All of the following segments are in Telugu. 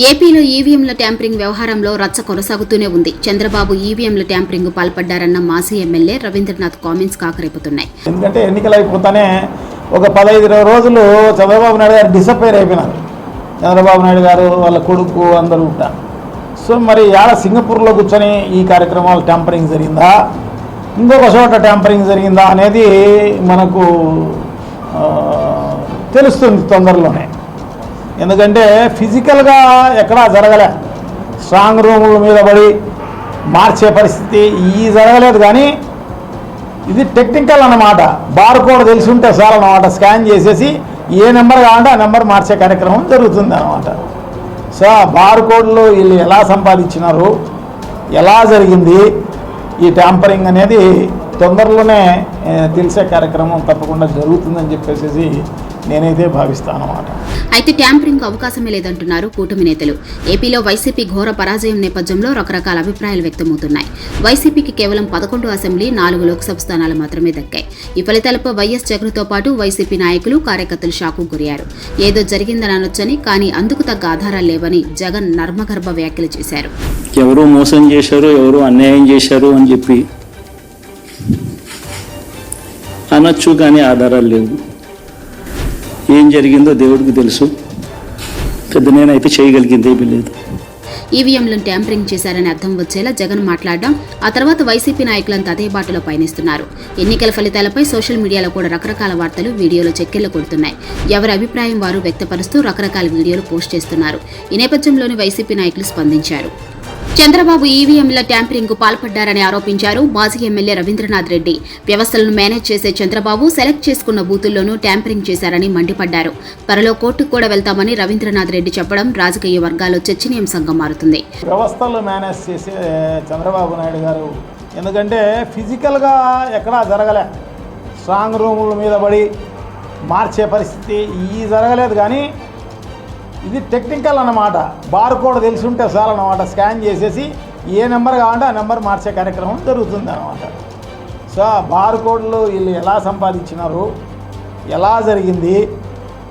ఏపీలో ఈవీఎంల ట్యాంపరింగ్ వ్యవహారంలో రచ్చ కొనసాగుతూనే ఉంది. చంద్రబాబు ఈవీఎంల ట్యాంపరింగ్ పాల్పడ్డారన్న మాజీ ఎమ్మెల్యే రవీంద్రనాథ్ కామెంట్స్ కాకరేపుతున్నాయి. ఎందుకంటే ఎన్నికలు అయిపోతానే ఒక పదహైదు రోజులు చంద్రబాబు నాయుడు గారు డిసప్పేర్ అయిపోయినారు. చంద్రబాబు నాయుడు గారు వాళ్ళ కొడుకు అందరూ ఉంటారు సో మరి ఆడ సింగపూర్లో కూర్చొని ఈ కార్యక్రమాలు ట్యాంపరింగ్ జరిగిందా? ఇంకొక చోట ట్యాంపరింగ్ జరిగిందా అనేది మనకు తెలుస్తుంది తొందరలోనే. ఎందుకంటే ఫిజికల్గా ఎక్కడా జరగలే. స్ట్రాంగ్ రూముల మీద పడి మార్చే పరిస్థితి ఈ జరగలేదు కానీ ఇది టెక్నికల్ అన్నమాట. బార్ కోడ్ తెలిసి ఉంటే సార్ అన్నమాట. స్కాన్ చేసేసి ఏ నెంబర్ కావాలంటే ఆ నెంబర్ మార్చే కార్యక్రమం జరుగుతుంది అనమాట సో ఆ బార్ కోడ్లు వీళ్ళు ఎలా సంపాదించినారు ఎలా జరిగింది ఈ ట్యాంపరింగ్ అనేది తొందరలోనే తెలిసే కార్యక్రమం తప్పకుండా జరుగుతుందని చెప్పేసి నేనైతే భావిస్తాను అన్నమాట. అయితే ట్యాంపరింగ్ అవకాశమే లేదంటున్నారు కూటమి నేతలు. ఏపీలో వైసీపీ ఘోర పరాజయం నేపథ్యంలో రకరకాల అభిప్రాయాలు వ్యక్తమవుతున్నాయి. వైసీపీకి కేవలం పదకొండు అసెంబ్లీ నాలుగు లోక్సభ స్థానాలు మాత్రమే దక్కాయి. ఈ ఫలితాలపై వైఎస్ జగన్తో పాటు వైసీపీ నాయకులు కార్యకర్తలు షాకు గురయ్యారు. ఏదో జరిగిందని అనొచ్చని కానీ అందుకు తగ్గ ఆధారాలు లేవని జగన్ నర్మగర్భ వ్యాఖ్యలు చేశారు. ఎవరు మోసం చేశారు ఎవరు అన్యాయం చేశారు అని చెప్పి అనొచ్చు కానీ ఆధారాలు లేవు. ఏం జరిగిందో దేవుడికి తెలుసు. పెద్ద నేనైతే చేయగలిగింది ఏమీ లేదు. ఈవీఎంలను ట్యాంపరింగ్ చేశారని అర్థం వచ్చేలా జగన్ మాట్లాడడం ఆ తర్వాత వైసీపీ నాయకులంతా అదే బాటలో పయనిస్తున్నారు. ఎన్నికల ఫలితాలపై సోషల్ మీడియాలో కూడా రకరకాల వార్తలు వీడియోలు చెక్కెళ్ళు కొడుతున్నాయి. ఎవరి అభిప్రాయం వారు వ్యక్తపరుస్తూ రకరకాల వీడియోలు పోస్ట్ చేస్తున్నారు. ఈ నేపథ్యంలోని వైసీపీ నాయకులు స్పందించారు. చంద్రబాబు ఈవీఎంల ట్యాంపరింగ్కు పాల్పడ్డారని ఆరోపించారు మాజీ ఎమ్మెల్యే రవీంద్రనాథ్ రెడ్డి. వ్యవస్థలను మేనేజ్ చేసే చంద్రబాబు సెలెక్ట్ చేసుకున్న బూతుల్లోనూ ట్యాంపరింగ్ చేశారని మండిపడ్డారు. త్వరలో కోర్టుకు కూడా వెళ్తామని రవీంద్రనాథ్ రెడ్డి చెప్పడం రాజకీయ వర్గాల్లో చర్చనీయాంశంగా మారుతుంది. వ్యవస్థలు మేనేజ్ చేసే చంద్రబాబు నాయుడు గారు ఎందుకంటే ఫిజికల్గా ఎక్కడా జరగలే. స్ట్రాంగ్ రూముల మీద పడి మార్చే పరిస్థితి ఈ జరగలేదు కానీ ఇది టెక్నికల్ అన్నమాట. బార్ కోడ్ తెలిసి ఉంటే సార్ అన్నమాట. స్కాన్ చేసేసి ఏ నెంబర్ కావాలంటే ఆ నెంబర్ మార్చే కార్యక్రమం జరుగుతుంది అనమాట సో ఆ బార్ కోడ్లు వీళ్ళు ఎలా సంపాదించినారు? ఎలా జరిగింది?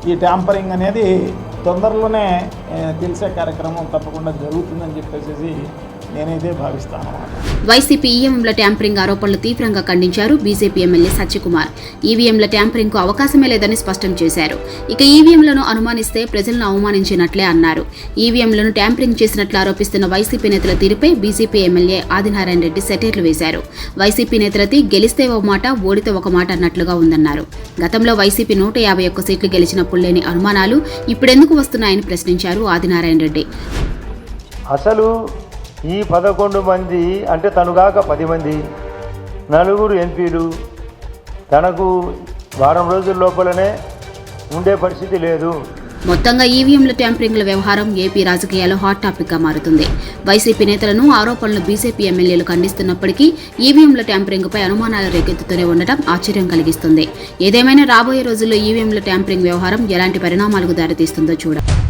ఈ ట్యాంపరింగ్ అనేది తొందరలోనే తెలిసే కార్యక్రమం తప్పకుండా జరుగుతుందని చెప్పేసి నేనైతే భావిస్తాను. వైసీపీ ఈవీఎంల ట్యాంపరింగ్ ఆరోపణలు తీవ్రంగా ఖండించారు బీజేపీ ఎమ్మెల్యే సత్యకుమార్. ఈవీఎంల ట్యాంపరింగ్కు అవకాశమే లేదని స్పష్టం చేశారు. ఇక ఈవీఎంలను అనుమానిస్తే ప్రజలను అవమానించినట్లే అన్నారు. ఈవీఎంలను ట్యాంపరింగ్ చేసినట్లు ఆరోపిస్తున్న వైసీపీ నేతల తీరుపై బీజేపీ ఎమ్మెల్యే ఆదినారాయణ రెడ్డి సెటైర్లు వేశారు. వైసీపీ నేతలది గెలిస్తే ఒక మాట ఓడితే ఒక మాట అన్నట్లుగా ఉందన్నారు. గతంలో వైసీపీ నూట యాభై ఒక్క సీట్లు గెలిచినప్పుడు లేని అనుమానాలు ఇప్పుడెందుకు వస్తున్నాయని ప్రశ్నించారు ఆదినారాయణ రెడ్డి. అసలు ఈ పదకొండు మంది అంటే తనుగాక పది మంది నలుగురు ఎంపీలు. తనకు వారం రోజుల లోపలనే ఉండే పరిస్థితి లేదు. మొత్తంగా ఈవీఎంల ట్యాంపరింగ్ల వ్యవహారం ఏపీ రాజకీయాల్లో హాట్ టాపిక్గా మారుతుంది. వైసీపీ నేతలను ఆరోపణలు బీజేపీ ఎమ్మెల్యేలు ఖండిస్తున్నప్పటికీ ఈవీఎంల ట్యాంపరింగ్పై అనుమానాలు రేకెత్తుతూనే ఉండటం ఆశ్చర్యం కలిగిస్తుంది. ఏదేమైనా రాబోయే రోజుల్లో ఈవీఎంల ట్యాంపరింగ్ వ్యవహారం ఎలాంటి పరిణామాలకు దారితీస్తుందో చూడాలి